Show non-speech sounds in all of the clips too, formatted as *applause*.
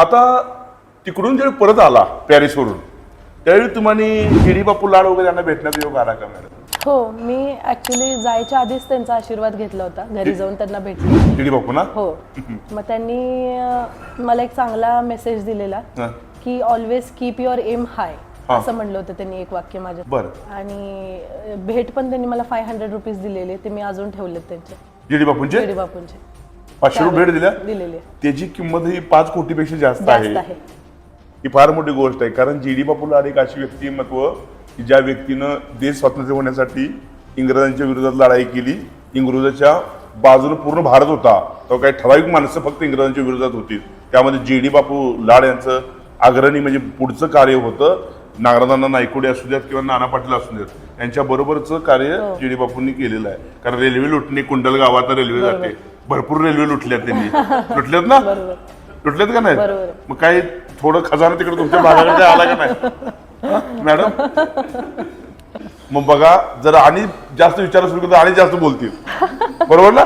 आता तिकडून जेव्हा परत आला पॅरिसवरून त्यावेळी तुम्हाला गिरी बापू लाड वगैरे यांना भेटण्याचा योग आला का मॅडम? हो मी ऍक्च्युली जायच्या आधीच त्यांचा आशीर्वाद घेतला होता. घरी जाऊन त्यांना भेटले. गिरी बापू ना? हो. मग त्यांनी अं, मला एक चांगला मेसेज दिलेला हा. की always keep your aim high हा. असं म्हणलं होतं त्यांनी एक वाक्य माझ्या. बरं. आणि अं, भेट पण त्यांनी मला फाय हंड्रेड रुपीज दिलेले ते मी अजून ठेवलेत त्यांचे. गिरी बापूंचे? पेढी बापूंचे. पाचशे रुपये भेट दिल्या. दिलेले त्याची किंमत ही पाच कोटीपेक्षा जास्त जास्त आहे. आहे. ही फार मोठी गोष्ट आहे. कारण जी डी बापू लाड एक अशी व्यक्तिमत्व की ज्या व्यक्तीनं देश स्वातंत्र्य होण्यासाठी इंग्रजांच्या विरोधात लढाई केली इंग्रजाच्या बाजूने पूर्ण भारत होता तो काही ठराविक माणसं फक्त इंग्रजांच्या विरोधात होती. त्यामध्ये जी डी बापू लाड यांचं अग्रणी म्हणजे पुढचं कार्य होतं नागराजांना नायकोडे असू द्यात किंवा नाना पाटील असू द्यात यांच्या बरोबरचं कार्य जी डी बापूंनी केलेलं आहे. कारण रेल्वे लुटणे कुंडल गावात रेल्वे जाते. भरपूर रेल्वे लुटल्यात त्यांनी. *laughs* लुटल्यात ना? बरोबर. लुटलेत का नाही? बरोबर. मग काही थोडं खजाना तिकडे तुमच्या भागाकडे आला का नाही? हा? मॅडम? मग बघा जर आणि जास्त विचार सुरू केला तर आणि जास्त बोलतील. बरोबर ना?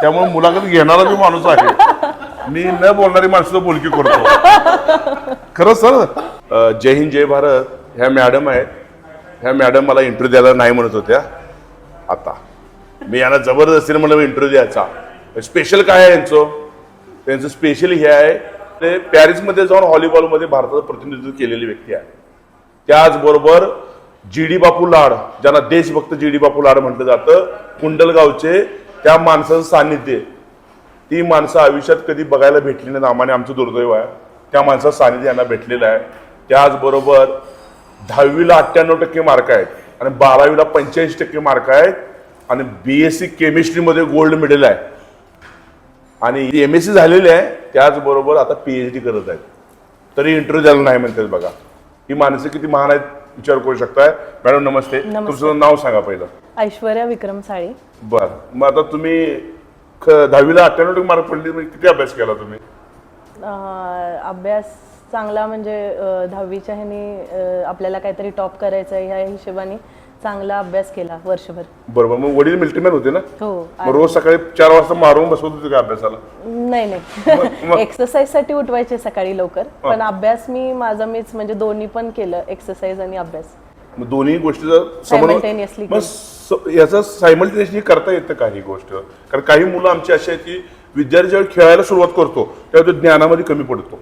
त्यामुळे मुलाखत घेणारा जो माणूस आहे मी न बोलणारी माणसं बोलकी करतो. खरं सर जय हिंद जय भारत. ह्या मॅडम आहेत. ह्या मॅडम मला इंटरव्ह्यू द्यायला नाही म्हणत होत्या. आता. मी यांना जबरदस्तीने मला इंटरव्ह्यू द्यायचा. म्हणजे स्पेशल काय आहे यांचं? त्यांचं स्पेशल हे आहे ते पॅरिसमध्ये जाऊन व्हॉलीबॉलमध्ये भारताचं प्रतिनिधित्व केलेली व्यक्ती आहे. त्याचबरोबर जी डी बापू लाड ज्यांना देशभक्त जी डी बापू लाड म्हटलं जातं कुंडलगावचे त्या माणसाचं सान्निध्य ती माणसं आयुष्यात कधी बघायला भेटली नाही आम्हाला आमचं दुर्दैव आहे. त्या माणसाचं सानिध्य यांना भेटलेलं आहे. त्याचबरोबर दहावीला अठ्ठ्याण्णव टक्के मार्क आहेत आणि बारावीला पंच्याऐंशी टक्के मार्क आहेत. आणि बी एस सी केमिस्ट्रीमध्ये गोल्ड मेडल आहे. आणि एम एस सी झालेली आहे त्याचबरोबर आता पीएच डी करत आहेत. तरी इंटरव्ह्यू द्यायला नाही म्हणतात बघा. ही माणसं किती महान आहेत विचार करू शकताय. मॅडम नमस्ते. तुमचं नाव सांगा पहिलं. ऐश्वर्या विक्रम साळी बर. मग आता तुम्ही ख- दहावीला अठ्ठ्याण्णव मार्क पडले म्हणजे किती अभ्यास केला तुम्ही? अं, अभ्यास चांगला म्हणजे अं, दहावीच्या ह्यानी अं, आपल्याला काहीतरी टॉप करायचं आहे ह्या हिशोबाने. चांगला अभ्यास केला वर्षभर. बरोबर मग वडील मिल्टीमॅन होते ना? हो मग रोज सकाळी चार वाजता मारून बसवत होते का अभ्यासाला? नाही नाही. एक्सरसाइज *laughs* साठी उठवायचे सकाळी लवकर पण अभ्यास मी माझा मीच म्हणजे दोन्ही पण केलं एक्सरसाइज आणि अभ्यास. मग दोन्ही गोष्टीचा समन्वय Simultaneously मग स- याचा सायमल्टेनियसली करता येतं का ही गोष्ट. कारण काही मुलं आमची अशी आहेत की विद्यार्थी ज्यावेळी खेळायला सुरुवात करतो त्यावेळी तो ज्ञानामध्ये कमी पडतो.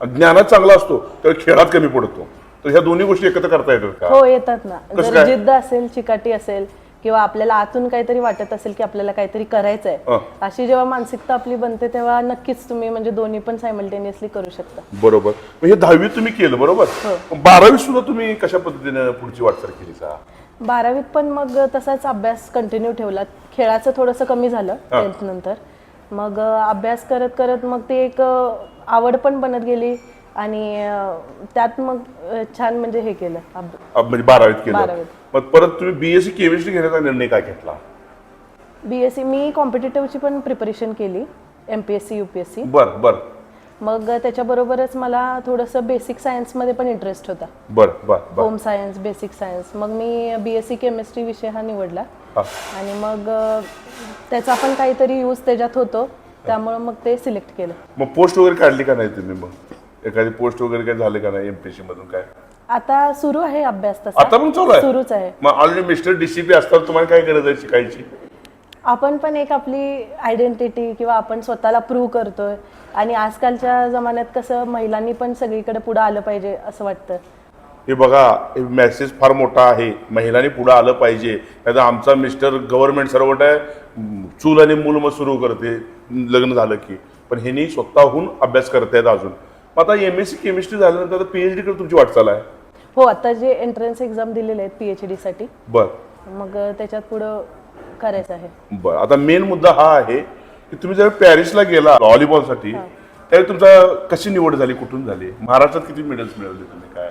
ज्ञानात चांगला असतो त्यावेळी खेळात कमी पडतो. तर ह्या दोन्ही गोष्टी एकत्र करता येतात का? हो येतात ना. कसं जर काय? जिद्द असेल चिकाटी असेल किंवा आपल्याला आतून काहीतरी वाटत असेल की आपल्याला काहीतरी करायचंय हं. अशी जेव्हा मानसिकता आपली बनते तेव्हा नक्कीच तुम्ही म्हणजे दोन्ही पण सायमल्टेनियसली करू शकता. बरोबर. मग हे दहावी तुम्ही केलं बरोबर? हो. मग बारावी सुद्धा तुम्ही कशा पद्धतीने पुढची वाटचाल केली का बारावीत पण मग तसाच अभ्यास कंटिन्यू ठेवला. खेळाचं थोडंसं कमी झालं हा. टेन्थ नंतर. मग अं, अभ्यास करत करत मग ते एक अं, आवड पण बनत गेली. आणि अं, त्यात मग अं, छान म्हणजे हे केलं अब म्हणजे बारावीत केलं. बारावीत. मग परत तुम्ही बीएससी केमिस्ट्री घेण्याचा निर्णय काय घेतला? बी एस सी मी कॉम्पिटेटिव्हची पण प्रिपरेशन केली M P S C U P S C बर बर. मग त्याच्याबरोबरच मला थोडंसं बेसिक सायन्समध्ये पण इंटरेस्ट होता. बर बर बर. होम सायन्स बेसिक सायन्स मग मी बी एस सी केमिस्ट्री विषय हा निवडला. हा. आणि मग अ, त्याचा पण काहीतरी यूज त्याच्यात होतो. त्यामुळं मग ते सिलेक्ट केलं. मग पोस्ट वगैरे काढली का नाही तुम्ही मग? एखादी पोस्ट वगैरे काय झाले का नाही एमपीएससी मधून काय? आता सुरू आहे अभ्यास आता तसा पण चालू आहे? सुरूच आहे. मग ऑलरेडी मिस्टर डीसीपी असतात तुम्हाला काय गरज आहे शिकायची? आपण पण एक आपली आयडेंटिटी किंवा आपण स्वतःला प्रूव्ह करतोय. आणि आजकालच्या जमान्यात कसं महिलांनी पण सगळीकडे पुढे आलं पाहिजे असं वाटतं. हे बघा हे मेसेज फार मोठा आहे. महिलांनी पुढे आलं पाहिजे. त्याचा आमचा मिस्टर गव्हर्नमेंट सर्वट आहे चूल आणि मूल मग सुरू करते. लग्न झालं की. पण ह्यांनी स्वतःहून अभ्यास करतायत अजून. आता एम एस सी केमिस्ट्री झाल्यानंतर आता पीएचडी कडे तुमची वाटचाल आहे. हो आता जे एंट्रन्स एक्झाम दिलेले आहेत पी एच डीसाठी बर. मग त्याच्यात पुढं करायचं आहे. बर. आता मेन मुद्दा हा आहे की तुम्ही जर पॅरिसला गेला व्हॉलीबॉलसाठी त्यावेळी तुमचा कशी निवड झाली कुठून झाली? महाराष्ट्रात किती मेडल्स मिळवले तुम्ही? काय?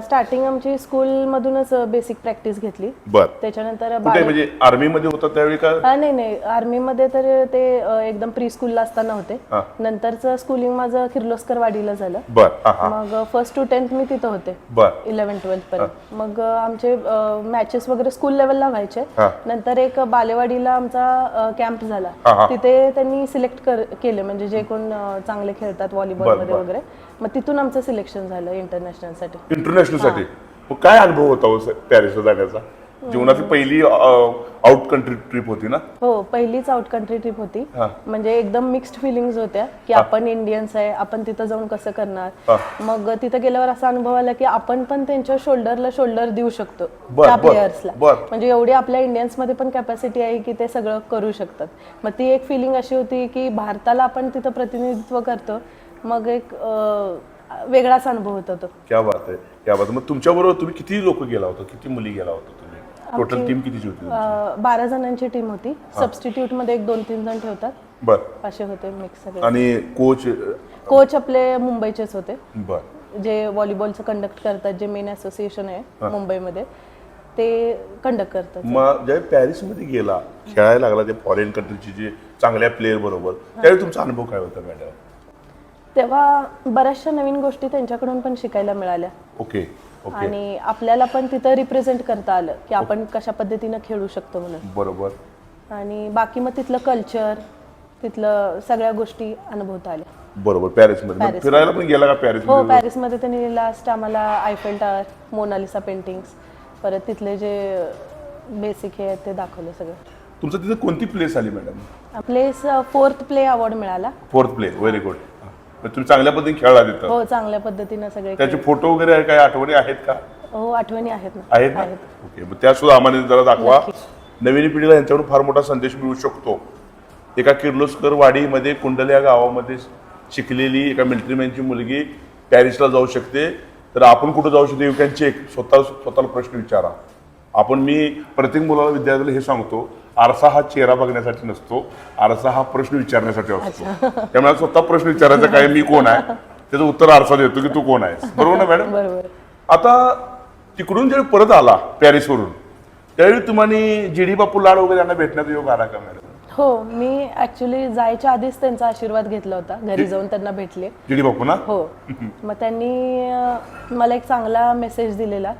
स्टार्टिंग आमची स्कूलमधूनच बेसिक प्रॅक्टिस घेतली. बर. त्याच्यानंतर कुठे म्हणजे आर्मी मध्ये होता त्यावेळी का? हा, नाही नाही. आर्मीमध्ये तर ते अ, एकदम प्री स्कूलला असताना होते. हा. नंतरचं स्कूलिंग माझं किर्लोस्कर वाडीला झालं. बर. हा हा. मग फर्स्ट टू टेन्थ मी तिथं होते. बर. इलेव्हन ट्वेल्थ पर्यंत. मग अ, आमचे मॅचेस वगैरे स्कूल लेवलला व्हायचे. हा. नंतर एक बालेवाडीला आमचा कॅम्प झाला. हा, हा. तिथे त्यांनी सिलेक्ट केले. म्हणजे जे कोण अ, चांगले खेळतात व्हॉलीबॉलमध्ये. वगैरे. मग तिथून आमचं सिलेक्शन झालं इंटरनॅशनलसाठी. इंटरनॅशनलसाठी. मग काय अनुभव होता हो पॅरिसला जाण्याचा? जीवनाची पहिली आउट कंट्री ट्रिप होती ना? हो पहिलीच आउट कंट्री ट्रिप होती. हा. म्हणजे एकदम मिक्स्ड फिलिंग्स होत्या की आपण इंडियन्स आहे आपण तिथं जाऊन कसं करणार? हा. मग तिथं गेल्यावर असा अनुभव आला की आपण पण त्यांच्या शोल्डरला शोल्डर देऊ शकतो त्या प्लेयर्सला. म्हणजे एवढी आपल्या इंडियन्समध्ये पण कॅपॅसिटी आहे की ते सगळं करू शकतात. मग ती एक फिलिंग अशी होती की भारताला आपण तिथं प्रतिनिधित्व करतो. मग एक वेगळाच अनुभव होता तो क्या बात आहे क्या बात आहे. मग तुमच्या बरोबर तुम्ही किती लोक गेला होता? किती मुली गेला होता तुम्ही? टोटल टीम कितीची होती अं, बारा जणांची टीम होती. सबस्टिट्यूटमध्ये एक दोन तीन जण ठेवतात. बर. असे होते मिक्स सगळे. आणि कोच कोच आपले मुंबईचेच होते. बर. जे व्हॉलीबॉलचं कंडक्ट करतात जे मेन असोसिएशन आहे मुंबईमध्ये ते कंडक्ट करतात. मग ज्यावेळी पॅरिसमध्ये गेला खेळायला लागला ते फॉरेन कंट्रीचे जे चांगल्या प्लेअर बरोबर त्यावेळी तुमचा अनुभव काय होता मॅडम तेव्हा बऱ्याचशा नवीन गोष्टी त्यांच्याकडून पण शिकायला मिळाल्या. Okay okay. आणि आपल्याला पण तिथं रिप्रेझेंट करता आलं की आपण कशा पद्धतीनं खेळू शकतो म्हणून. बरोबर. आणि बाकी मग तिथलं कल्चर तिथलं सगळ्या गोष्टी अनुभवता आल्या. बरोबर पॅरिस. फिरायला पण गेला का हो पॅरिसमध्ये पॅरिसमध्ये त्यांनी लास्ट आम्हाला आयफेल टावर मोनालिसा पेंटिंग्स परत तिथले जे बेसिक हे आहेत ते दाखवले सगळं. तुमचं तिथे कोणती प्लेस आली madam place fourth play award मिळाला. फोर्थ प्ले व्हेरी गुड तुम्ही चांगल्या पद्धतीने खेळला तिथं हो चांगल्या पद्धतीनं सगळे त्याचे फोटो वगैरे काय आठवणी आहेत का? हो आठवणी आहेत ना. आहेत ना? ओके मग त्या सुद्धा आम्हाला जरा दाखवा. नवीन पिढीला यांच्याकडून फार मोठा संदेश मिळू शकतो. एका किर्लोस्कर वाडीमध्ये कुंडल या गावामध्ये शिकलेली एका मिलिटरीमॅनची मुलगी पॅरिसला जाऊ शकते. तर आपण कुठं जाऊ शकतो? यू कॅन चेक स्वतः स्वतःला प्रश्न विचारा. आपण मी प्रत्येक मुलाला विद्यार्थ्याला हे सांगतो आरसा हा चेहरा बघण्यासाठी नसतो आरसा हा प्रश्न विचारण्यासाठी असतो. त्यामुळे स्वतः प्रश्न विचारायचा काय मी कोण आहे? त्याचं उत्तर आरसा देतो की तू कोण आहेस. बरोबर ना मॅडम? बरोबर. आता तिकडून ज्यावेळी परत आला पॅरिसवरून त्यावेळी तुम्हाला जी डी बापू लाड वगैरे यांना भेटण्याचा योग आला का मॅडम? हो मी ऍक्च्युली जायच्या आधीच त्यांचा आशीर्वाद घेतला होता. घरी जाऊन त्यांना भेटले. बापू ना हो. मग त्यांनी मला एक चांगला मेसेज दिलेला.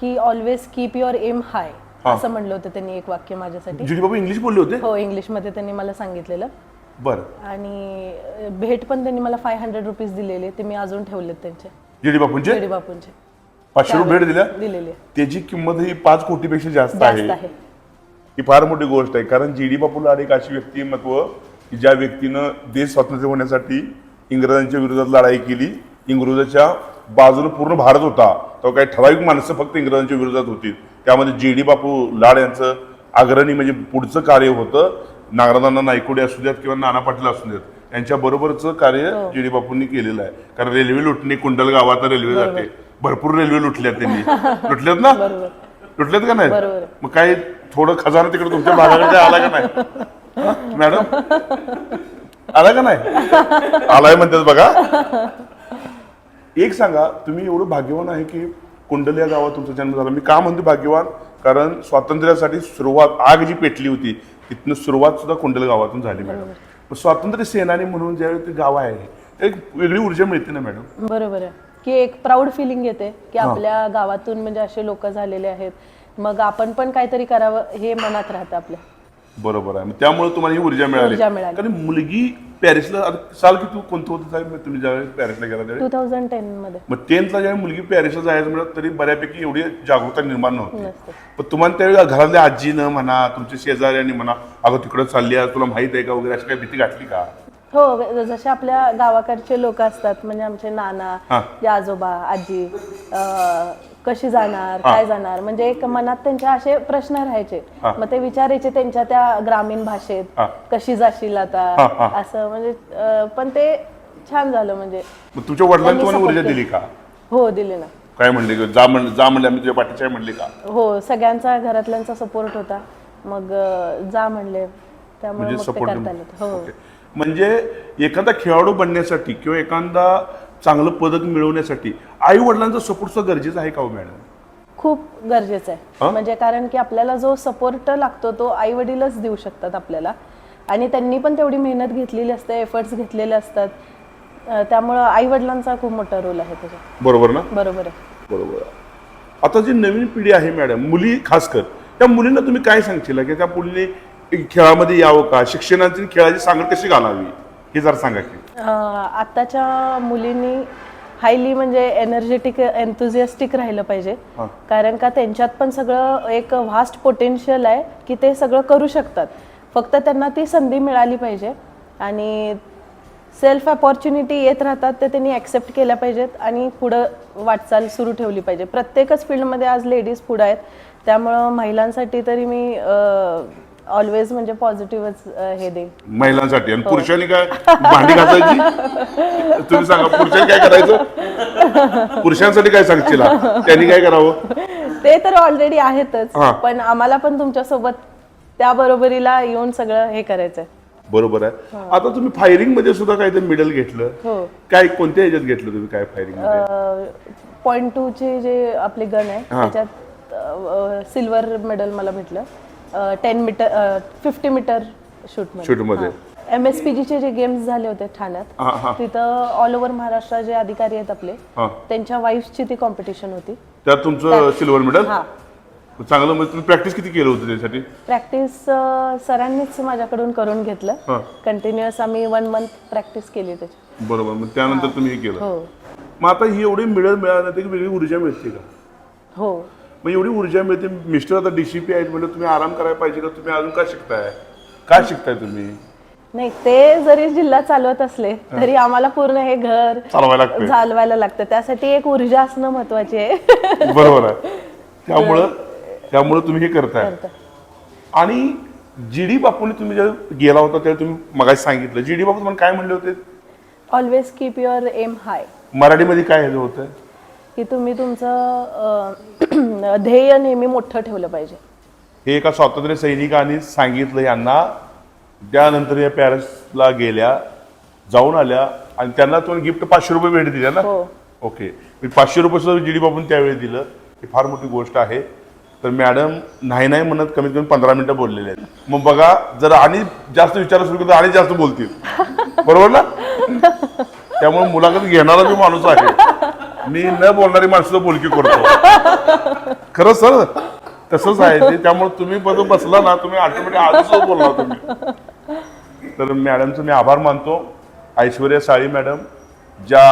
की always keep your aim high असं म्हणलं होतं त्यांनी एक वाक्य माझ्यासाठी. जी डी बापू इंग्लिश बोलले होते? हो इंग्लिशमध्ये त्यांनी मला सांगितलेलं. बरं. आणि अं, भेट पण त्यांनी मला फाय हंड्रेड रुपीज दिलेले ते मी अजून ठेवलेत त्यांचे. जी डी बापूंचे पेडी बापूंचे पाचशे रुपये भेट दिल्या? दिलेले त्याची किंमत ही पाच कोटीपेक्षा जास्त जास्त आहे. आहे. ही फार मोठी गोष्ट आहे. कारण जी डी बापू लाड एक अशी व्यक्तिमत्व की ज्या व्यक्तीनं देश स्वातंत्र्य होण्यासाठी इंग्रजांच्या विरोधात लढाई केली इंग्रजाच्या बाजूने पूर्ण भारत होता तो काही ठराविक माणसं फक्त इंग्रजांच्या विरोधात होती. त्यामध्ये जी डी बापू लाड यांचं अग्रणी म्हणजे पुढचं कार्य होतं नागराजांना नायकोडे असू द्यात किंवा नाना पाटील असू द्यात त्यांच्या बरोबरचं कार्य जी डी बापूंनी केलेलं आहे. कारण रेल्वे लुटणे कुंडल गावात रेल्वे जाते. भरपूर रेल्वे लुटल्यात त्यांनी. *laughs* लुटल्यात ना? लुटल्यात का नाही. मग काही थोडं खजाना तिकडे तुमच्या भागाकडे आला का नाही? हा? मॅडम? आला का नाही? आलाय म्हणतात बघा. एक सांगा तुम्ही एवढं भाग्यवान आहे की कुंडल या गावात तुमचा जन्म झाला. मी का म्हणतो भाग्यवान? कारण स्वातंत्र्यासाठी सुरुवात आग जी पेटली होती तिथनं सुरुवात सुद्धा कुंडल गावातून झाली मॅडम. स्वातंत्र्य सेनानी म्हणून ज्यावेळी ते गाव आहे एक वेगळी ऊर्जा मिळते ना मॅडम? बरोबर आहे. की एक प्राऊड फिलिंग येते की आपल्या गावातून म्हणजे असे लोक झालेले आहेत. मग आपण पण काहीतरी करावं हे मनात राहतं आपल्या. बरोबर आहे. त्यामुळे तुम्हाला ही ऊर्जा मिळाली. कारण मुलगी पॅरिसला आता साल किती कोणतं होतं साहेब तुम्ही ज्यावेळेस पॅरिसला गेला त्यावेळी टू थाउजंड टेन मध्ये. मग टेन्थला ज्यावेळी मुलगी पॅरिसला जायचं म्हणत तरी बऱ्यापैकी एवढी जागरूकता निर्माण नव्हती. नसते. पण तुम्हाला त्यावेळी घरातल्या आजीनं म्हणा तुमच्या शेजाऱ्यांनी म्हणा अगं तिकडं चालली आहे तुला माहीत आहे का? वगैरे अशी काही भीती घातली का? हो वे- जसे आपल्या गावाकडचे लोक असतात म्हणजे आमचे नाना हा. जे आजोबा आजी अं, कशी जाणार काय जाणार? म्हणजे एक मनात त्यांच्या असे प्रश्न राहायचे. हा. मग ते विचारायचे त्यांच्या त्या ग्रामीण भाषेत हा. कशी जाशील हा, आता? हा. असं म्हणजे अं, पण ते छान झालं म्हणजे. मग तुमच्या वडिलांनी त्यांनी तुम्हाला support ऊर्जा केलं. दिली का? हो दिले ना. काय म्हणले की जा म्हण जा म्हणले आम्ही तुझ्या आहे म्हणले का? हो सगळ्यांचा घरातल्यांचा सपोर्ट होता. मग अं, जा म्हणले. त्यामुळे म्हणजे मग ते सपोर्ट करता आलं. हो. म्हणजे एखादा खेळाडू बनण्यासाठी किंवा एखादा चांगलं पदक मिळवण्यासाठी आई वडिलांचा सपोर्ट सुद्धा गरजेचा आहे का हो मॅडम? खूप गरजेचं हा? आहे म्हणजे कारण की आपल्याला जो सपोर्ट लागतो तो आई वडीलच देऊ शकतात आपल्याला. आणि त्यांनी पण तेवढी मेहनत घेतलेली असते एफर्ट्स घेतलेले असतात. अं, त्यामुळं आई वडिलांचा खूप मोठा रोल आहे त्याच्यात. बरोबर ना? बरोबर आहे. बरोबर. आता जी नवीन पिढी आहे मॅडम मुली खास कर त्या मुलींना तुम्ही काय सांगशील? की त्या मुलीने खेळामध्ये यावं का? शिक्षणाची आणि खेळाची सांगड कशी घालावी? हे जरा सांगा की. अं, आत्ताच्या मुलींनी हायली म्हणजे एनर्जेटिक एन्थुझियास्टिक राहिलं पाहिजे. हा. कारण का त्यांच्यात पण सगळं एक व्हास्ट पोटेन्शियल आहे की ते सगळं करू शकतात. फक्त त्यांना ती संधी मिळाली पाहिजे आणि सेल्फ अपॉर्च्युनिटी येत राहतात ते त्यांनी ॲक्सेप्ट केल्या पाहिजेत आणि पुढं वाटचाल सुरू ठेवली पाहिजे. प्रत्येकच फील्डमध्ये आज लेडीज पुढं आहेत. त्यामुळं महिलांसाठी तरी मी ऑलवेज म्हणजे पॉझिटिव्हच हे देईन महिलांसाठी. आणि पुरुषांनी काय भांडी घासायची? तुम्ही सांगा पुरुषांनी काय करायचं? पुरुषांसाठी काय सांगशील? हा? त्यांनी काय करावं? ते तर ऑलरेडी आहेतच हा. पण आम्हाला पण तुमच्यासोबत त्या बरोबरीला येऊन सगळं हे करायचंय. बरोबर आहे. आता तुम्ही फायरिंगमध्ये सुद्धा काहीतरी मेडल घेतलं. हो. काय कोणत्या ह्याच्यात घेतलं तुम्ही? काय फायरिंगमध्ये? पॉइंट टू चे जे आपले गन आहे हा. त्याच्यात सिल्वर मेडल मला भेटलं. Ten metre fifty metre shoot Shoot मध्ये. एम एस पी चे जे गेम्स झाले होते ठाण्यात. तिथं ऑल ओव्हर महाराष्ट्र जे अधिकारी आहेत आपले हा. त्यांच्या वाईफची ती कॉम्पिटिशन होती. त्यात तुमचं सिल्वर मेडल हा. चांगलं म्हणजे तुम्ही प्रॅक्टिस किती केलं होतं त्यासाठी? प्रॅक्टिस सरांनीच माझ्याकडून करून घेतलं. हा. कंटिन्युअस आम्ही वन मंथ प्रॅक्टिस केली त्याची. बरोबर मग त्यानंतर तुम्ही हे केलं. हो. मग आता ही एवढी मिळत मिळालं की वेगळी ऊर्जा मिळते का? हो. मग एवढी ऊर्जा मिळते. मिस्टर आता डीसीपी आहेत म्हणजे तुम्ही आराम करायला पाहिजे का? तुम्ही अजून काय शिकताय? काय शिकताय तुम्ही? नाही ते जरी जिल्हा चालवत असले तरी आम्हाला पूर्ण हे घर चालवायला लागतंय. चालवायला लागतं. त्यासाठी एक ऊर्जा असणं महत्वाची आहे. *laughs* बरोबर आहे. त्यामुळं त्यामुळं तुम्ही हे करताय. करतं. आणि जी डी बापूने तुम्ही जेव्हा गेला होता तेव्हा तुम्ही मगाशी सांगितलं. जी डी बापू तुम्हाला काय म्हणले होते? Always keep your aim high मराठीमध्ये काय हे होतं? की तुम्ही तुमचं अं, *clears throat* ध्येय नेहमी मोठं ठेवलं पाहिजे. हे एका स्वातंत्र्य सैनिकांनी सांगितलं यांना. त्यानंतर या पॅरिसला गेल्या जाऊन आल्या आणि त्यांना तुम्ही गिफ्ट पाचशे रुपये भेट दिल्या ना? हो. ओके. मी पाचशे रुपये सुद्धा जी डी बाबून त्यावेळी दिलं. ही फार मोठी गोष्ट आहे. तर मॅडम नाही नाही म्हणत कमीत कमी पंधरा मिनिटं बोललेले आहेत. मग बघा जर आणि जास्त विचार सुरू केलं तर आणि जास्त बोलतील. बरोबर ना? त्यामुळे मुलाखत घेणारा मी माणूस आहे मी न बोलणारी माणसं बोलकी करतो. खरं सर तसंच आहे ते. त्यामुळे तुम्ही बरोबर बसला ना तुम्ही ऑटोमॅटिक आजच बोलला तुम्ही. तर मॅडमचं मी आभार मानतो. ऐश्वर्या साळी मॅडम ज्या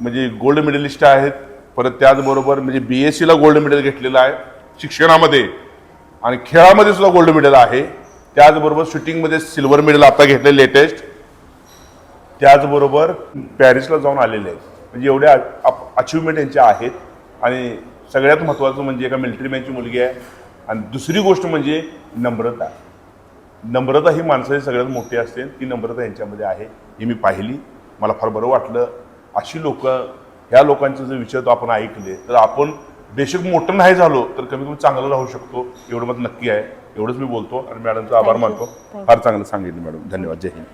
म्हणजे गोल्ड मेडलिस्ट आहेत परत त्याचबरोबर म्हणजे बी एस सीला गोल्ड मेडल घेतलेलं आहे शिक्षणामध्ये आणि खेळामध्ये सुद्धा गोल्ड मेडल आहे. त्याचबरोबर शूटिंगमध्ये सिल्वर मेडल आता घेतले लेटेस्ट त्याचबरोबर पॅरिसला जाऊन आलेले आहेत. म्हणजे एवढ्या अचिव्हमेंट यांच्या आहेत. आणि सगळ्यात महत्त्वाचं म्हणजे एका मिलिटरी मॅनची मुलगी आहे. आणि दुसरी गोष्ट म्हणजे नम्रता. नम्रता ही माणसाची सगळ्यात मोठी असते ती नम्रता यांच्यामध्ये आहे. ही मी पाहिली. मला फार बरं वाटलं. अशी लोक ह्या लोकांचे जर विचार तो आपण ऐकले तर आपण बेशक मोठं नाही झालो तर कमी कमी चांगलं राहू शकतो. एवढं मग नक्की आहे. एवढंच मी बोलतो. आणि मॅडमचा आभार. मानतो. फार चांगलं सांगितलं मॅडम. धन्यवाद. जय हिंद.